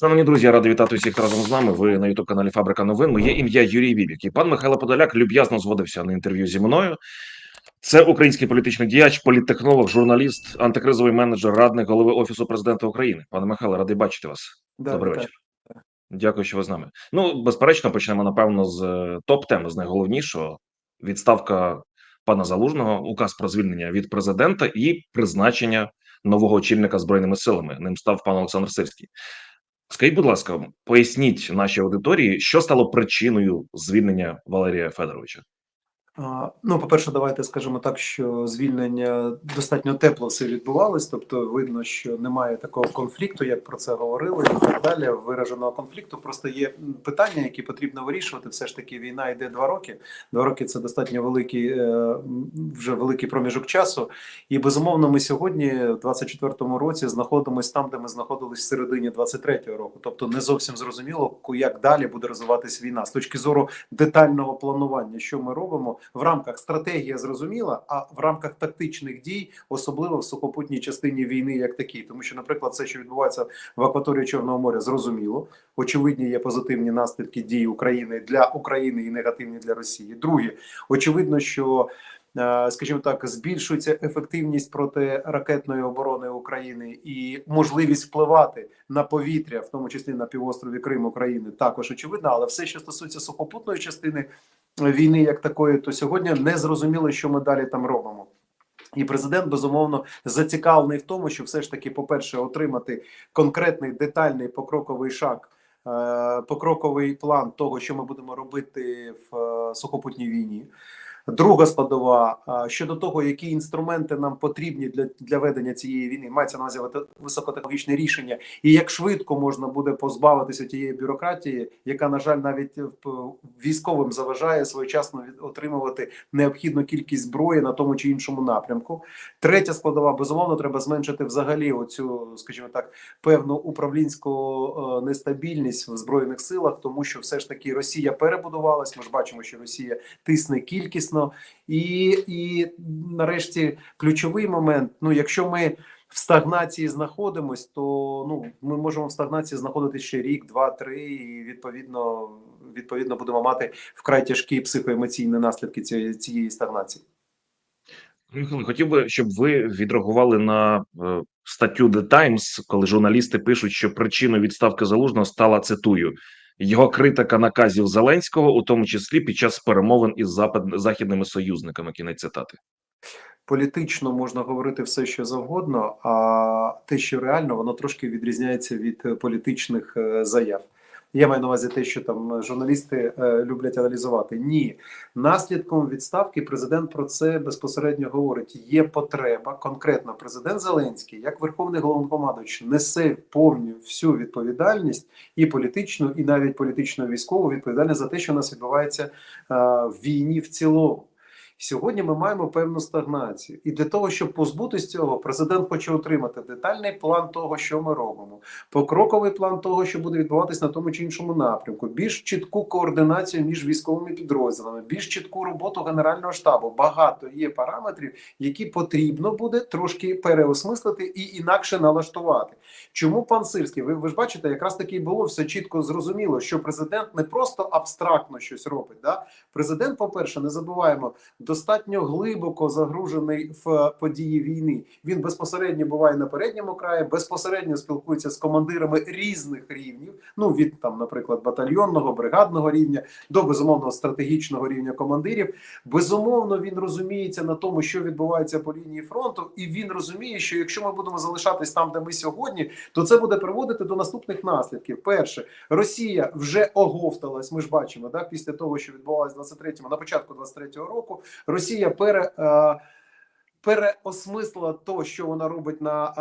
Шановні друзі, я радий вітати всіх разом з нами. Ви на youtube каналі Фабрика новин. Моє ім'я Юрій Бібік. І пан Михайло Подоляк люб'язно згодився на інтерв'ю зі мною. Це український політичний діяч, політтехнолог, журналіст, антикризовий менеджер, радник голови офісу президента України. Пане Михайло, радий бачити вас. Да, Добрий вечір. Дякую, що ви з нами. Ну, безперечно, почнемо напевно з е, топ-теми, з найголовнішого: відставка пана Залужного, указ про звільнення від президента і призначення нового очільника збройними силами. Ним став пан Олександр Сирський. Скажіть, будь ласка, поясніть нашій аудиторії, що стало причиною звільнення Валерія Федоровича? Ну, по-перше, давайте скажемо так, що звільнення достатньо тепло все відбувалось, тобто видно, що немає такого конфлікту, як про це говорили, і так далі. Вираженого конфлікту. Просто є питання, які потрібно вирішувати. Все ж таки, війна йде два роки. Два роки це достатньо великий е, вже великий проміжок часу. І безумовно, ми сьогодні, в 24-му році, знаходимося там, де ми знаходились в середині 23-го року. Тобто, не зовсім зрозуміло, як далі буде розвиватись війна з точки зору детального планування, що ми робимо в рамках стратегія зрозуміла, а в рамках тактичних дій, особливо в сухопутній частині війни, як такій, тому що, наприклад, все, що відбувається в акваторії Чорного моря, зрозуміло. Очевидні є позитивні наслідки дій України для України і негативні для Росії. Друге, очевидно, що е, Скажімо так, збільшується ефективність протиракетної оборони України і можливість впливати на повітря, в тому числі на півострові Крим України, також очевидно. Але все, що стосується сухопутної частини війни, як такої, то сьогодні не зрозуміло, що ми далі там робимо. І президент безумовно зацікавлений в тому, що все ж таки, по-перше, отримати конкретний детальний покроковий шаг, е, покроковий план того, що ми будемо робити в е, сухопутній війні. Друга складова щодо того, які інструменти нам потрібні для, для ведення цієї війни, мається на увазі високотехнологічне рішення, і як швидко можна буде позбавитися тієї бюрократії, яка на жаль навіть військовим заважає своєчасно отримувати необхідну кількість зброї на тому чи іншому напрямку. Третя складова безумовно треба зменшити взагалі оцю, скажімо так, певну управлінську е, нестабільність в збройних силах, тому що все ж таки Росія перебудувалась. Ми ж бачимо, що Росія тисне кількісно, і, і нарешті ключовий момент. Ну, якщо ми в стагнації знаходимось, то ну ми можемо в стагнації знаходитися ще рік, два, три, і відповідно відповідно будемо мати вкрай тяжкі психоемоційні наслідки цієї, цієї стагнації. Михайло, хотів би, щоб ви відреагували на е, статтю The Times, коли журналісти пишуть, що причиною відставки залужного стала цитую його критика наказів Зеленського, у тому числі під час перемовин із запад... західними союзниками. Кінець цитати. Політично можна говорити все, що завгодно, а те, що реально, воно трошки відрізняється від е, політичних е, заяв. Я маю на увазі те, що там журналісти е, люблять аналізувати. Ні, наслідком відставки президент про це безпосередньо говорить. Є потреба конкретно. Президент Зеленський, як верховний головнокомандуючий, несе повну всю відповідальність і політичну, і навіть політично військову відповідальність за те, що у нас відбувається е, в війні в цілому. Сьогодні ми маємо певну стагнацію, і для того, щоб позбутися цього, президент хоче отримати детальний план того, що ми робимо, покроковий план того, що буде відбуватись на тому чи іншому напрямку, більш чітку координацію між військовими підрозділами, більш чітку роботу генерального штабу. Багато є параметрів, які потрібно буде трошки переосмислити і інакше налаштувати. Чому пан Сирський? Ви, ви ж бачите, якраз таки було все чітко зрозуміло, що президент не просто абстрактно щось робить. Да? Президент, по-перше, не забуваємо, достатньо глибоко загружений в події війни. Він безпосередньо буває на передньому краї, безпосередньо спілкується з командирами різних рівнів. Ну від там, наприклад, батальйонного, бригадного рівня до безумовно стратегічного рівня командирів. Безумовно, він розуміється на тому, що відбувається по лінії фронту, і він розуміє, що якщо ми будемо залишатись там, де ми сьогодні, то це буде приводити до наступних наслідків. Перше, Росія вже оговталась. Ми ж бачимо, да, після того, що відбувалося в 23-му, на початку 23-го року, Росія пере. Е, Переосмислила то, що вона робить на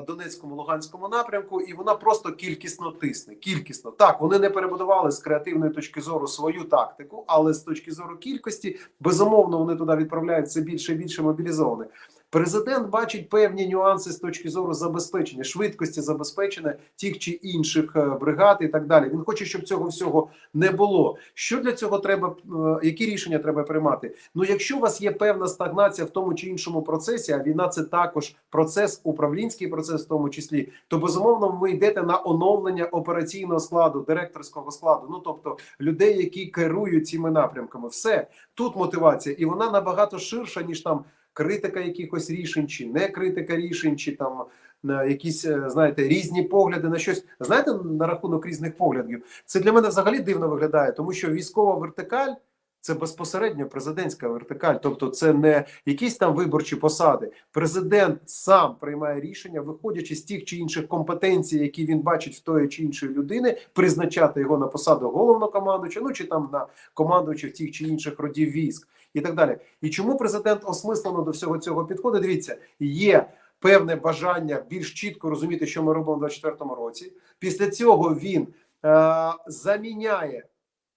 е, Донецькому Луганському напрямку, і вона просто кількісно тисне. Кількісно так вони не перебудували з креативної точки зору свою тактику, але з точки зору кількості, безумовно, вони туди відправляють все більше і більше мобілізованих. Президент бачить певні нюанси з точки зору забезпечення, швидкості забезпечення тих чи інших е, бригад і так далі. Він хоче, щоб цього всього не було. Що для цього треба? е, Які рішення треба приймати? Ну, якщо у вас є певна стагнація в тому чи іншому процесі, а війна це також процес, управлінський процес, в тому числі, то безумовно ви йдете на оновлення операційного складу, директорського складу. Ну тобто людей, які керують цими напрямками, все тут мотивація, і вона набагато ширша ніж там критика якихось рішень, чи не критика рішень, чи там на якісь е, знаєте різні погляди на щось. Знаєте, на рахунок різних поглядів, це для мене взагалі дивно виглядає, тому що військова вертикаль. Це безпосередньо президентська вертикаль, тобто це не якісь там виборчі посади. Президент сам приймає рішення, виходячи з тих чи інших компетенцій, які він бачить в тої чи іншої людини, призначати його на посаду головнокомандуюча, ну чи там на командуючих тих чи інших родів військ і так далі. І чому президент осмислено до всього цього підходить? Дивіться, є певне бажання більш чітко розуміти, що ми робимо в 2024 році. Після цього він е, заміняє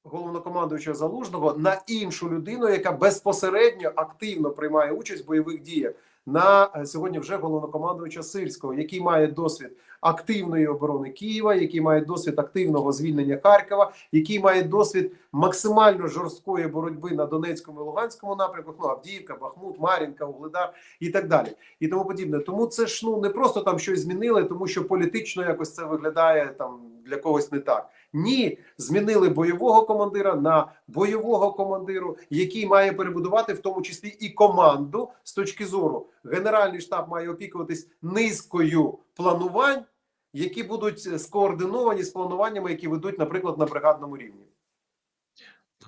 головнокомандуючого залужного на іншу людину, яка безпосередньо активно приймає участь в бойових діях. На е, сьогодні вже головнокомандуюча Сирського, який має досвід активної оборони Києва, який має досвід активного звільнення Харкова, який має досвід максимально жорсткої боротьби на Донецькому і Луганському напрямку, ну Авдіївка, Бахмут, Мар'їнка, Угледар і так далі, і тому подібне. Тому це ж ну не просто там щось змінили, тому що політично якось це виглядає там для когось не так. Ні, змінили бойового командира на бойового командиру, який має перебудувати в тому числі і команду з точки зору. Генеральний штаб має опікуватись низкою планувань, які будуть скоординовані з плануваннями, які ведуть, наприклад, на бригадному рівні.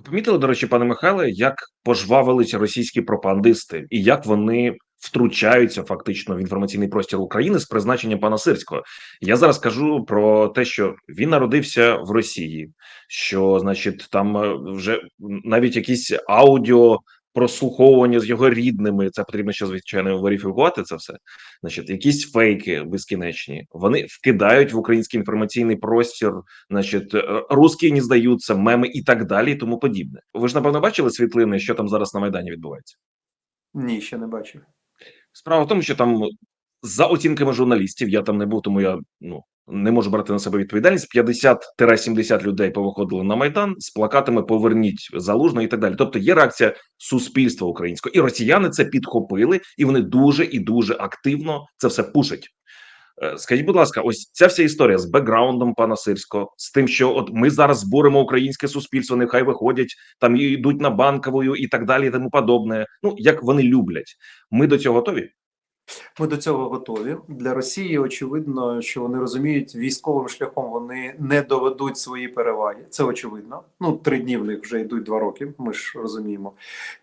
Помітили, до речі, пане Михайле, як пожвавилися російські пропагандисти і як вони втручаються фактично в інформаційний простір України з призначенням пана Сирського. Я зараз кажу про те, що він народився в Росії, що значить там е, вже навіть якісь аудіо. Прослуховування з його рідними, це потрібно ще звичайно верифікувати це все. Значить, якісь фейки безкінечні. Вони вкидають в український інформаційний простір, значить, е, русські не здаються, меми і так далі, і тому подібне. Ви ж напевно бачили світлини, що там зараз на майдані відбувається. Ні, ще не бачив. Справа в тому, що там за оцінками журналістів, я там не був, тому я ну не можу брати на себе відповідальність. 50-70 людей повиходили на майдан з плакатами Поверніть залужно і так далі. Тобто є реакція суспільства українського, і росіяни це підхопили, і вони дуже і дуже активно це все пушать. Е, Скажіть, будь ласка, ось ця вся історія з бекграундом пана Сирського, з тим, що от ми зараз збуримо українське суспільство, нехай виходять там і йдуть на банковою і так далі, і тому подобне. Ну як вони люблять. Ми до цього готові. Ми до цього готові. Для Росії очевидно, що вони розуміють, військовим шляхом вони не доведуть свої переваги. Це очевидно. Ну три дні в них вже йдуть два роки. Ми ж розуміємо.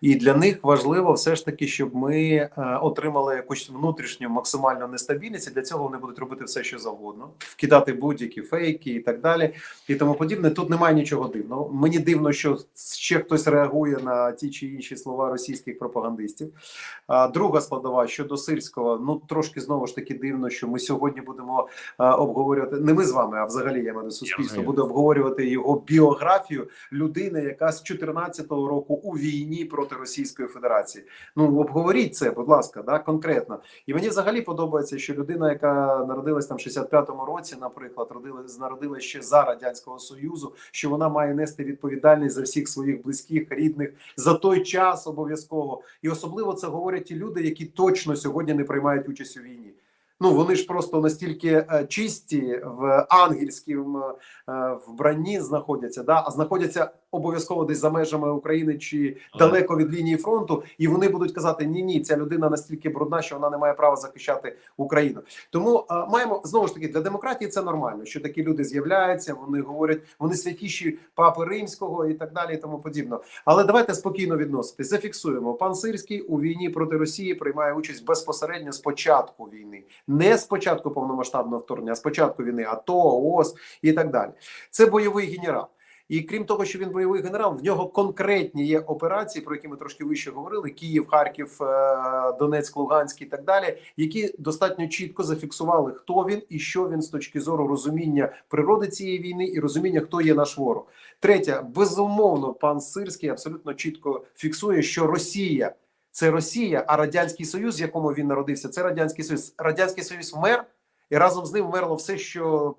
І для них важливо все ж таки, щоб ми е, отримали якусь внутрішню максимальну нестабільність. І Для цього вони будуть робити все, що завгодно, вкидати будь-які фейки і так далі, і тому подібне. Тут немає нічого дивного. Мені дивно, що ще хтось реагує на ті чи інші слова російських пропагандистів. А друга складова щодо сирського, ну трошки знову ж таки дивно, що ми сьогодні будемо а, обговорювати не ми з вами, а взагалі я маю суспільство буде обговорювати його біографію людини, яка з 14-го року у війні проти Російської Федерації. Ну обговоріть це, будь ласка, да конкретно. І мені взагалі подобається, що людина, яка народилась там в 65-му році, наприклад, родилась народилась ще за радянського союзу, що вона має нести відповідальність за всіх своїх близьких, рідних за той час обов'язково. І особливо це говорять ті люди, які точно сьогодні не приймають участь у війні. Ну вони ж просто настільки е, чисті в ангельському е, вбранні знаходяться, да, а знаходяться обов'язково десь за межами України чи далеко від лінії фронту, і вони будуть казати: ні, ні, ця людина настільки брудна, що вона не має права захищати Україну. Тому е, маємо знову ж таки для демократії це нормально, що такі люди з'являються, вони говорять, вони святіші папи римського і так далі, і тому подібно. Але давайте спокійно відноситись. Зафіксуємо. Пан Сирський у війні проти Росії приймає участь безпосередньо з початку війни, не з початку повномасштабного вторгнення, а з початку війни, АТО, ООС і так далі. Це бойовий генерал. І крім того, що він бойовий генерал, в нього конкретні є операції, про які ми трошки вище говорили: Київ, Харків, е, Донецьк, Луганськ і так далі, які достатньо чітко зафіксували, хто він і що він з точки зору розуміння природи цієї війни і розуміння, хто є наш ворог. Третє, безумовно, пан Сирський абсолютно чітко фіксує, що Росія це Росія, а Радянський Союз, в якому він народився, це Радянський Союз. Радянський Союз вмер, і разом з ним вмерло все, що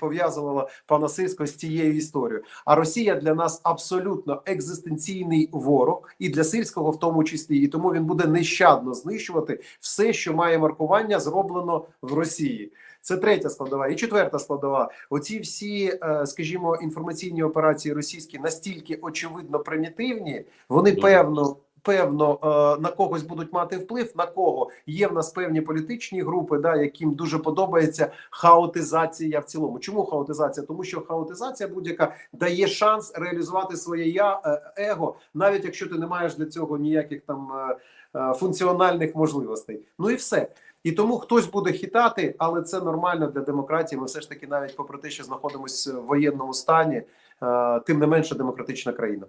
пов'язувало пана Сирського з цією історією. А Росія для нас абсолютно екзистенційний ворог, і для сирського в тому числі. І тому він буде нещадно знищувати все, що має маркування, зроблено в Росії. Це третя складова. І четверта складова. Оці всі, е, скажімо, інформаційні операції російські настільки очевидно примітивні, вони певно. Певно, е, на когось будуть мати вплив, на кого є в нас певні політичні групи, да, яким дуже подобається хаотизація в цілому. Чому хаотизація? Тому що хаотизація будь-яка дає шанс реалізувати своє я е, его, навіть якщо ти не маєш для цього ніяких там е, функціональних можливостей. Ну і все. І тому хтось буде хитати, але це нормально для демократії. Ми все ж таки, навіть попри те, що знаходимося в воєнному стані, тим не менше демократична країна.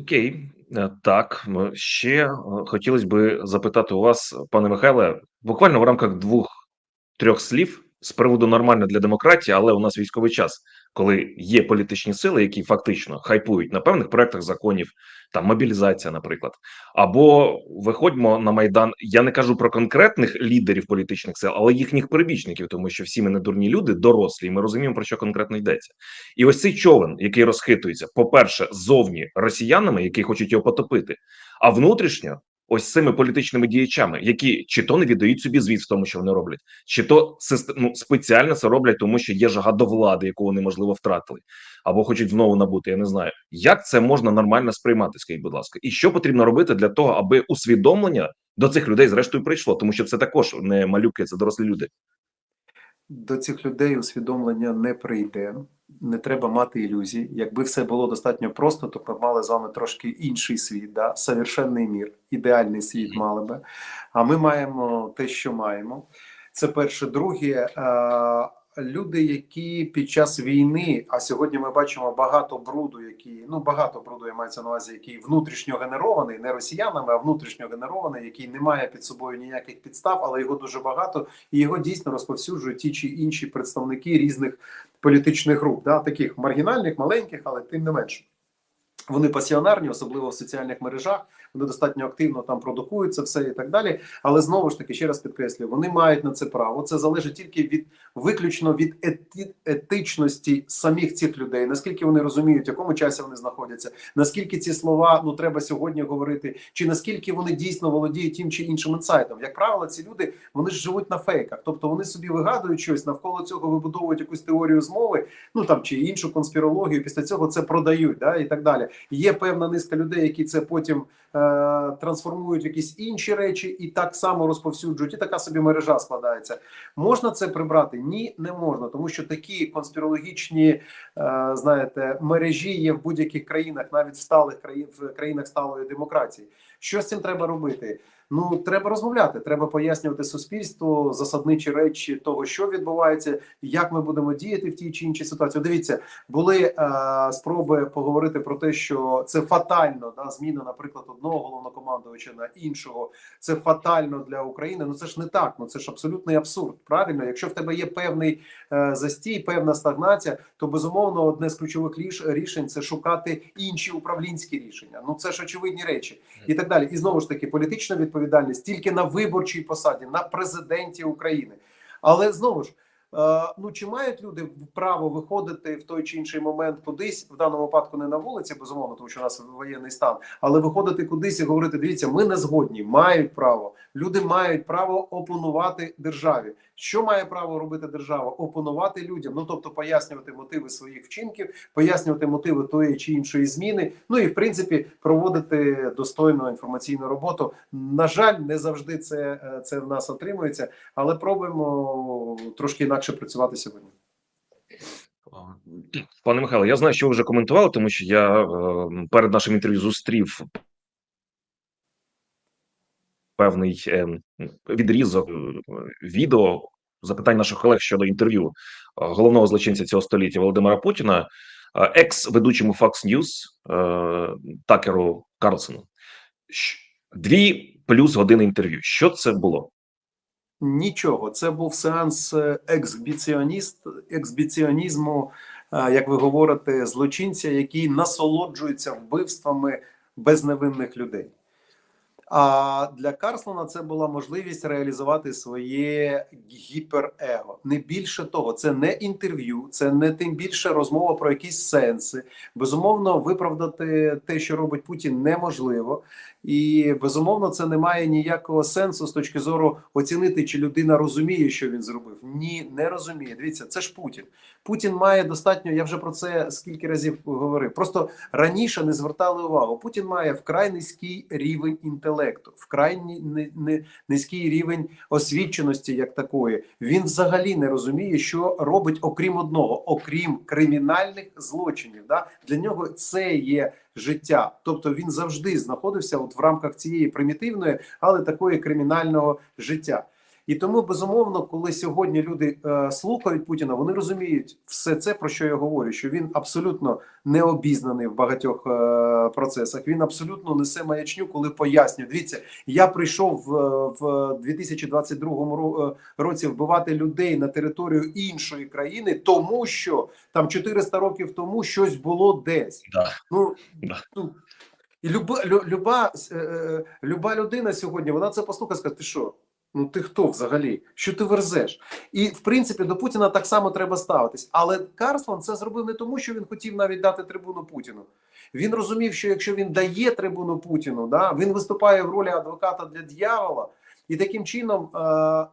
Окей, Е, так ще е, хотілося би запитати у вас, пане Михайле, буквально в рамках двох-трьох слів з приводу нормально для демократії, але у нас військовий час, коли є політичні сили, які фактично хайпують на певних проектах законів, там мобілізація, наприклад, або виходьмо на майдан. Я не кажу про конкретних лідерів політичних сил, але їхніх прибічників, тому що всі ми не дурні люди, дорослі, і ми розуміємо про що конкретно йдеться. І ось цей човен, який розхитується, по-перше, ззовні росіянами, які хочуть його потопити, а внутрішньо ось цими політичними діячами, які чи то не віддають собі звіт в тому, що вони роблять, чи то ну, спеціально це роблять, тому що є жага до влади, яку вони можливо втратили, або хочуть знову набути. Я не знаю, як це можна нормально сприймати, скажіть, будь ласка, і що потрібно робити для того, аби усвідомлення до цих людей зрештою прийшло, тому що це також не малюки, це дорослі люди. До цих людей усвідомлення не прийде. Не треба мати ілюзій. Якби все було достатньо просто, то ми мали з вами трошки інший світ, да? совершенний мір, ідеальний світ мали би. А ми маємо те, що маємо. Це перше. Друге, е, люди, які під час війни, а сьогодні ми бачимо багато бруду, який ну багато бруду, я це на увазі, який внутрішньо генерований, не росіянами, а внутрішньо генерований, який не має під собою ніяких підстав, але його дуже багато, і його дійсно розповсюджують ті чи інші представники різних політичних груп, да, таких маргінальних, маленьких, але тим не менше. Вони пасіонарні, особливо в соціальних мережах. Вони достатньо активно там продукують це все і так далі. Але знову ж таки, ще раз підкреслюю, вони мають на це право. Це залежить тільки від виключно від ети, етичності самих цих людей. Наскільки вони розуміють, в якому часі вони знаходяться, наскільки ці слова ну треба сьогодні говорити, чи наскільки вони дійсно володіють тим чи іншим інсайтом. Як правило, ці люди вони ж живуть на фейках, тобто вони собі вигадують щось навколо цього вибудовують якусь теорію змови, ну там чи іншу конспірологію. Після цього це продають, да і так далі. Є певна низка людей, які це потім е, трансформують в якісь інші речі і так само розповсюджують. І така собі мережа складається. Можна це прибрати? Ні, не можна, тому що такі конспірологічні, е, знаєте, мережі є в будь-яких країнах, навіть в сталих країн в країнах сталої демократії. Що з цим треба робити? Ну треба розмовляти, треба пояснювати суспільству засадничі речі того, що відбувається, як ми будемо діяти в тій чи іншій ситуації. Дивіться, були е, спроби поговорити про те, що це фатально да, зміна, наприклад, одного головнокомандувача на іншого. Це фатально для України. Ну це ж не так. Ну це ж абсолютний абсурд. Правильно, якщо в тебе є певний е, застій, певна стагнація, то безумовно одне з ключових ріш- рішень це шукати інші управлінські рішення. Ну це ж очевидні речі і так далі. І знову ж таки, політична відповідальність тільки на виборчій посаді, на президенті України. Але знову ж. Е, Ну чи мають люди право виходити в той чи інший момент кудись, в даному випадку не на вулиці, безумовно, тому що у нас воєнний стан, але виходити кудись і говорити: дивіться, ми не згодні, мають право. Люди мають право опонувати державі. Що має право робити держава? Опонувати людям, ну тобто пояснювати мотиви своїх вчинків, пояснювати мотиви тої чи іншої зміни. Ну і в принципі проводити достойну інформаційну роботу. На жаль, не завжди це, е, це в нас отримується, але пробуємо трошки інакше працювати сьогодні. Пане Михайло, я знаю, що ви вже коментували, тому що я е, перед нашим інтерв'ю зустрів певний е, відрізок е, відео запитань наших колег щодо інтерв'ю головного злочинця цього століття Володимира Путіна, екс-ведучому Fox News Такеру Карлсону. Дві плюс години інтерв'ю. Що це було? Нічого, це був сеанс е, ексбіціоніст, ексбіціонізму, е, як ви говорите, злочинця, який насолоджується вбивствами безневинних людей. А для Карслона це була можливість реалізувати своє гіперего. Не більше того, це не інтерв'ю, це не тим більше розмова про якісь сенси. Безумовно, виправдати те, що робить Путін, неможливо, і безумовно, це не має ніякого сенсу з точки зору оцінити, чи людина розуміє, що він зробив. Ні, не розуміє. Дивіться, це ж Путін. Путін має достатньо. Я вже про це скільки разів говорив. Просто раніше не звертали увагу. Путін має вкрай низький рівень інтелекту, вкрай низький рівень освіченості, як такої. Він взагалі не розуміє, що робить, окрім одного, окрім кримінальних злочинів. Да? Для нього це є життя. Тобто він завжди знаходився от в рамках цієї примітивної, але такої кримінального життя. І тому безумовно, коли сьогодні люди е, слухають Путіна, вони розуміють все це, про що я говорю, що він абсолютно не обізнаний в багатьох е, процесах. Він абсолютно несе маячню, коли пояснює. Дивіться, я прийшов в, в 2022 ро- е, році вбивати людей на територію іншої країни, тому що там 400 років тому щось було десь. Да. Ну, Да. ну і люба, люба, е, е, люба людина сьогодні, вона це послухає, скаже, ти що? Ну ти хто взагалі? Що ти верзеш? І в принципі до Путіна так само треба ставитись. Але Карслан це зробив не тому, що він хотів навіть дати трибуну Путіну. Він розумів, що якщо він дає трибуну Путіну, да, він виступає в ролі адвоката для дьявола. І таким чином е,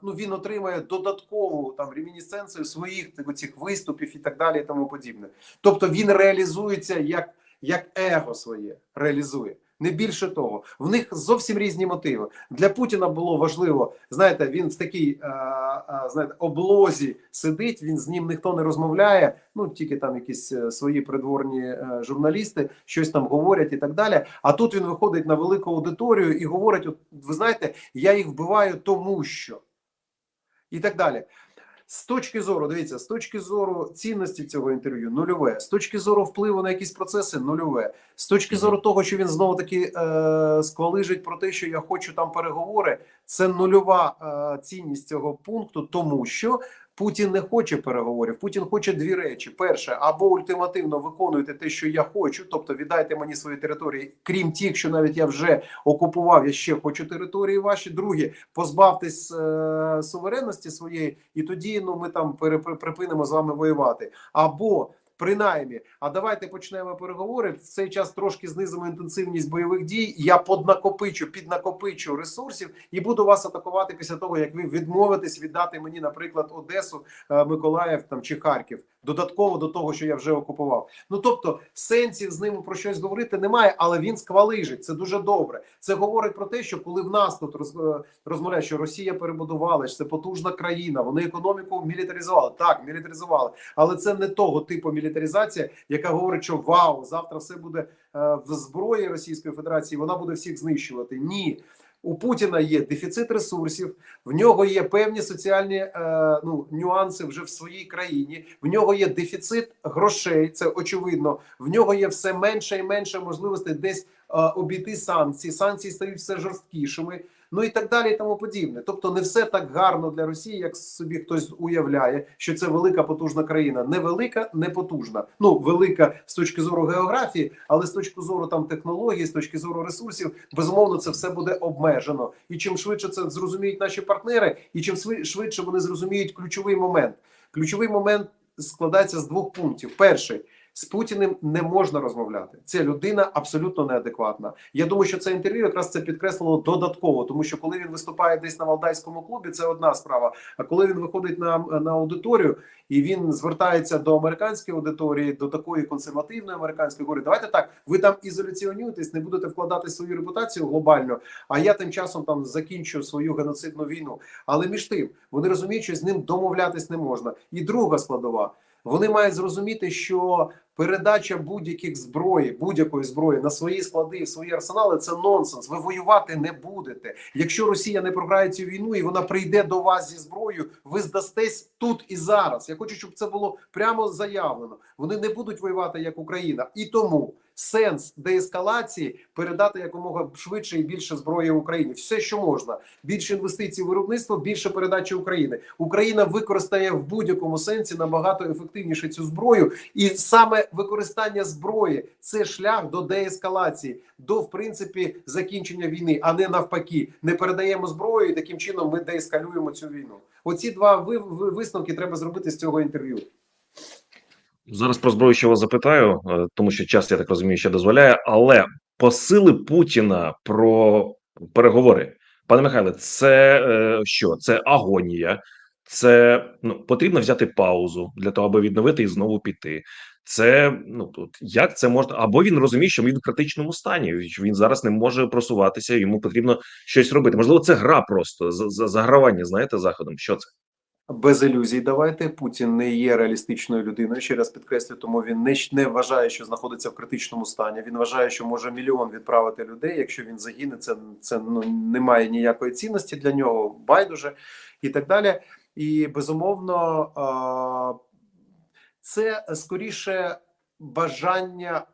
ну, він отримує додаткову там ремінісценцію своїх цих виступів і так далі, і тому подібне. Тобто він реалізується як, як его своє, реалізує. Не більше того, в них зовсім різні мотиви. Для Путіна було важливо, знаєте, він в такій е, е, знаєте, облозі сидить, він з ним ніхто не розмовляє. Ну тільки там якісь е, свої придворні журналісти щось там говорять і так далі. А тут він виходить на велику аудиторію і говорить: от, ви знаєте, я їх вбиваю тому що і так далі. З точки зору, дивіться, з точки зору цінності цього інтерв'ю, нульове, з точки зору впливу на якісь процеси, нульове, з точки зору того, що він знову таки е, сквалижить про те, що я хочу там переговори, це нульова е, цінність цього пункту, тому що Путін не хоче переговорів. Путін хоче дві речі: перше, або ультимативно виконуйте те, що я хочу, тобто віддайте мені свої території, крім тих, що навіть я вже окупував, я ще хочу території ваші. Друге, позбавтесь е, суверенності своєї, і тоді ну ми там припинимо з вами воювати. Або принаймні, а давайте почнемо переговори. В цей час трошки знизимо інтенсивність бойових дій. Я поднакопичу, піднакопичу ресурсів і буду вас атакувати після того, як ви відмовитесь віддати мені, наприклад, Одесу, е, Миколаїв там чи Харків, додатково до того, що я вже окупував. Ну тобто сенсів з ним про щось говорити немає, але він сквалижить. Це дуже добре. Це говорить про те, що коли в нас тут роз, е, розмовляють, що Росія перебудувала, що це потужна країна, вони економіку мілітаризували. Так, мілітаризували, але це не того типу мілітаризація, яка говорить, що вау, завтра все буде е, в зброї Російської Федерації. Вона буде всіх знищувати. Ні. У Путіна є дефіцит ресурсів, в нього є певні соціальні е, ну, нюанси вже в своїй країні. В нього є дефіцит грошей, це очевидно. В нього є все менше і менше можливостей десь е, обійти санкції. Санкції стають все жорсткішими. Ну і так далі, і тому подібне. Тобто, не все так гарно для Росії, як собі хтось уявляє, що це велика потужна країна. Не велика, не потужна. Ну велика з точки зору географії, але з точки зору там технології, з точки зору ресурсів, безумовно, це все буде обмежено. І чим швидше це зрозуміють наші партнери, і чим швидше вони зрозуміють ключовий момент. Ключовий момент складається з двох пунктів. Перший. З Путіним не можна розмовляти. Це людина абсолютно неадекватна. Я думаю, що це інтерв'ю якраз це підкреслило додатково, тому що коли він виступає десь на валдайському клубі, це одна справа. А коли він виходить на, на аудиторію і він звертається до американської аудиторії, до такої консервативної американської говорить, давайте так, ви там ізоляціонуєтесь, не будете вкладати свою репутацію глобально. А я тим часом там закінчу свою геноцидну війну. Але між тим вони розуміють, що з ним домовлятись не можна. І друга складова. Вони мають зрозуміти, що передача будь-яких зброї, будь-якої зброї на свої склади, в свої арсенали це нонсенс. Ви воювати не будете. Якщо Росія не програє цю війну і вона прийде до вас зі зброєю, ви здастесь тут і зараз. Я хочу, щоб це було прямо заявлено. Вони не будуть воювати як Україна, і тому сенс деескалації передати якомога швидше і більше зброї Україні. Все, що можна, більше інвестицій в виробництво, більше передачі України. Україна використає в будь-якому сенсі набагато ефективніше цю зброю, і саме використання зброї це шлях до деескалації, до в принципі закінчення війни, а не навпаки. Не передаємо зброю, і таким чином ми деескалюємо цю війну. Оці два ви, ви- висновки треба зробити з цього інтерв'ю. Зараз про зброю ще вас запитаю, е, тому що час, я так розумію, ще дозволяє. Але посили Путіна про переговори, пане Михайле, це е, що? Це агонія, це ну потрібно взяти паузу для того, аби відновити і знову піти. Це ну тут як це можна, або він розуміє, що він в критичному стані. що Він зараз не може просуватися, йому потрібно щось робити. Можливо, це гра просто за- за- загравання. Знаєте, заходом. Що це? Без ілюзій, давайте Путін не є реалістичною людиною. Ще раз підкреслю, тому він не, не вважає, що знаходиться в критичному стані. Він вважає, що може мільйон відправити людей. Якщо він загине, це це ну не має ніякої цінності для нього, байдуже і так далі. І безумовно, це скоріше бажання.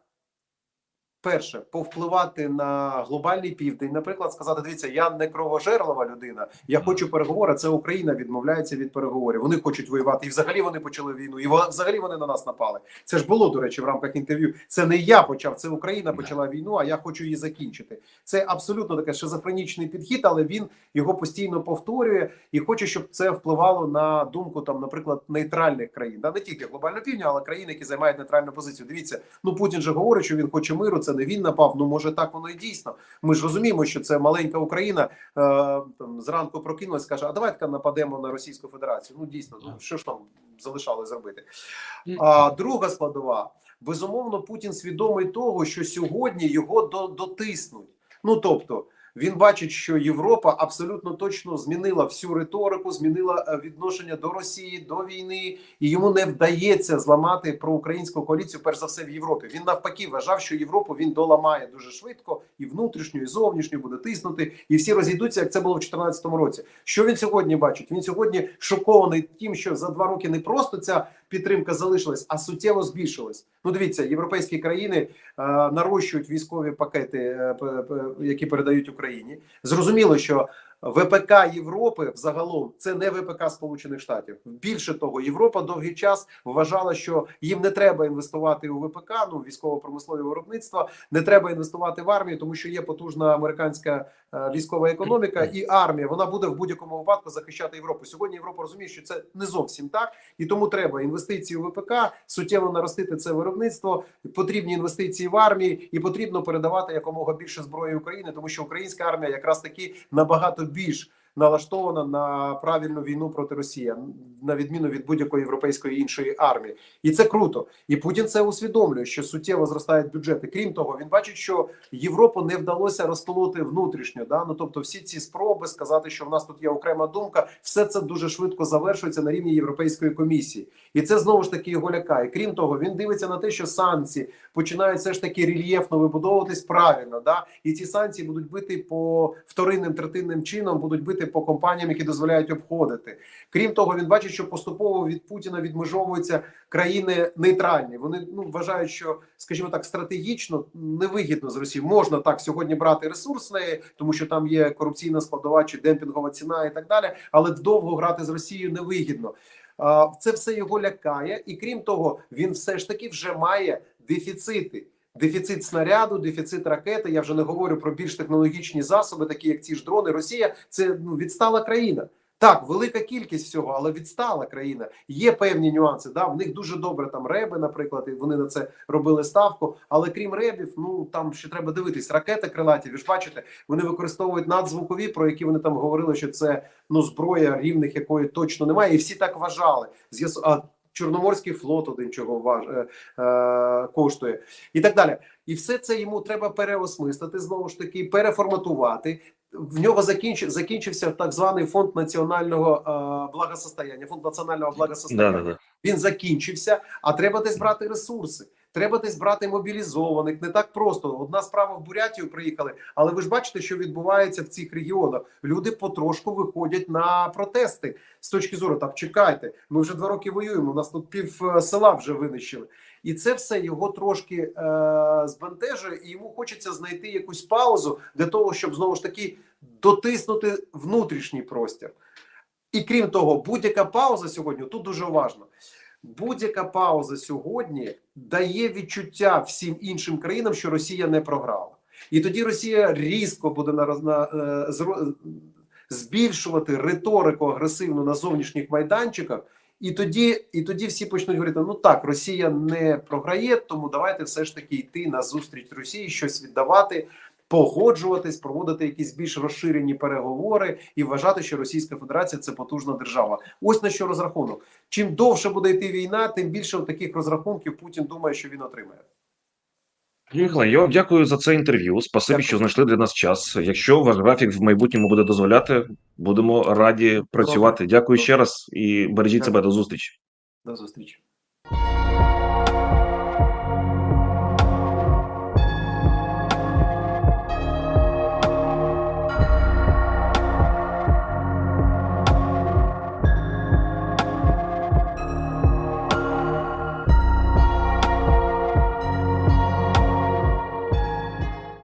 Перше, повпливати на глобальний південь, наприклад, сказати: дивіться, я не кровожерлива людина, я хочу переговори. Це Україна відмовляється від переговорів. Вони хочуть воювати, і взагалі вони почали війну, і взагалі вони на нас напали. Це ж було до речі в рамках інтерв'ю. Це не я почав, це Україна почала війну, а я хочу її закінчити. Це абсолютно таке шизофренічний підхід, але він його постійно повторює і хоче, щоб це впливало на думку там, наприклад, нейтральних країн, да не тільки глобального півдня, але країн, які займають нейтральну позицію. Дивіться, ну Путін же говорить, що він хоче миру. Це не він напав. Ну може так воно і дійсно. Ми ж розуміємо, що це маленька Україна. Е, там зранку прокинулась, каже: А давайте нападемо на Російську Федерацію. Ну дійсно, ну що ж там залишалось зробити? А друга складова безумовно, Путін свідомий того, що сьогодні його до, дотиснуть. Ну тобто. Він бачить, що Європа абсолютно точно змінила всю риторику, змінила е, відношення до Росії, до війни, і йому не вдається зламати проукраїнську коаліцію, перш за все в Європі. Він навпаки вважав, що Європу він доламає дуже швидко, і внутрішню, і зовнішню буде тиснути, і всі розійдуться, як це було в 2014 році. Що він сьогодні бачить? Він сьогодні шокований тим, що за два роки не просто ця підтримка залишилась, а суттєво збільшилась. Ну, дивіться, європейські країни е, нарощують військові пакети, е, е, які передають Україні. Зрозуміло, що ВПК Європи взагалом це не ВПК Сполучених Штатів. Більше того, Європа довгий час вважала, що їм не треба інвестувати у ВПК, ну військово-промислові виробництва, не треба інвестувати в армію, тому що є потужна американська е, військова економіка і армія. Вона буде в будь-якому випадку захищати Європу. Сьогодні Європа розуміє, що це не зовсім так, і тому треба інвестиції у ВПК, суттєво наростити це виробництво. Потрібні інвестиції в армії, і потрібно передавати якомога більше зброї України, тому що українська армія якраз таки набагато більш налаштована на правильну війну проти Росії, на відміну від будь-якої європейської іншої армії, і це круто. І Путін це усвідомлює, що суттєво зростають бюджети. Крім того, він бачить, що Європу не вдалося розколоти внутрішньо. Да? Ну тобто, всі ці спроби сказати, що в нас тут є окрема думка, все це дуже швидко завершується на рівні Європейської комісії, і це знову ж таки його лякає. Крім того, він дивиться на те, що санкції починають все ж таки рельєфно вибудовуватись правильно. Да? І ці санкції будуть бити по вторинним третинним чином, будуть бити по компаніям, які дозволяють обходити. Крім того, він бачить, що поступово від Путіна відмежовуються країни нейтральні. Вони ну вважають, що, скажімо так, стратегічно невигідно з Росії. Можна так сьогодні брати ресурс неї, тому що там є корупційна складова чи демпінгова ціна і так далі. Але довго грати з Росією невигідно. Це все його лякає, і крім того, він все ж таки вже має дефіцити. Дефіцит снаряду, дефіцит ракети. Я вже не говорю про більш технологічні засоби, такі як ці ж дрони. Росія це ну відстала країна. Так, велика кількість всього, але відстала країна. Є певні нюанси. Да, в них дуже добре там реби, наприклад, і вони на це робили ставку. Але крім ребів, ну там ще треба дивитись. Ракети крилаті. Ви ж бачите, вони використовують надзвукові, про які вони там говорили, що це ну зброя рівних якої точно немає, і всі так вважали. З'ясу Чорноморський флот один чого важ е, е, коштує, і так далі. І все це йому треба переосмислити знову ж таки, переформатувати. В нього закінч... закінчився так званий фонд національного е, благосостояння. Фонд національного благосостояння. Да, да, да. Він закінчився, а треба десь брати ресурси. Треба десь брати мобілізованих. Не так просто. Одна справа в Бурятію приїхали, але ви ж бачите, що відбувається в цих регіонах. Люди потрошку виходять на протести з точки зору. Так чекайте, ми вже два роки воюємо. У нас тут пів е, села вже винищили. І це все його трошки е, збентежує, і йому хочеться знайти якусь паузу для того, щоб знову ж таки дотиснути внутрішній простір. І крім того, будь-яка пауза сьогодні тут дуже важно. Будь-яка пауза сьогодні дає відчуття всім іншим країнам, що Росія не програла. І тоді Росія різко буде на, на е, збільшувати риторику агресивну на зовнішніх майданчиках. І тоді, і тоді всі почнуть говорити: ну так, Росія не програє, тому давайте все ж таки йти на зустріч Росії, щось віддавати, погоджуватись, проводити якісь більш розширені переговори і вважати, що Російська Федерація це потужна держава. Ось на що розрахунок. Чим довше буде йти війна, тим більше таких розрахунків Путін думає, що він отримає. Михайло, я вам дякую за це інтерв'ю. Спасибі, Дякую. що знайшли для нас час. Якщо ваш графік в майбутньому буде дозволяти, будемо раді працювати. Дякую ще раз і бережіть Дякую. себе до зустрічі. До зустрічі.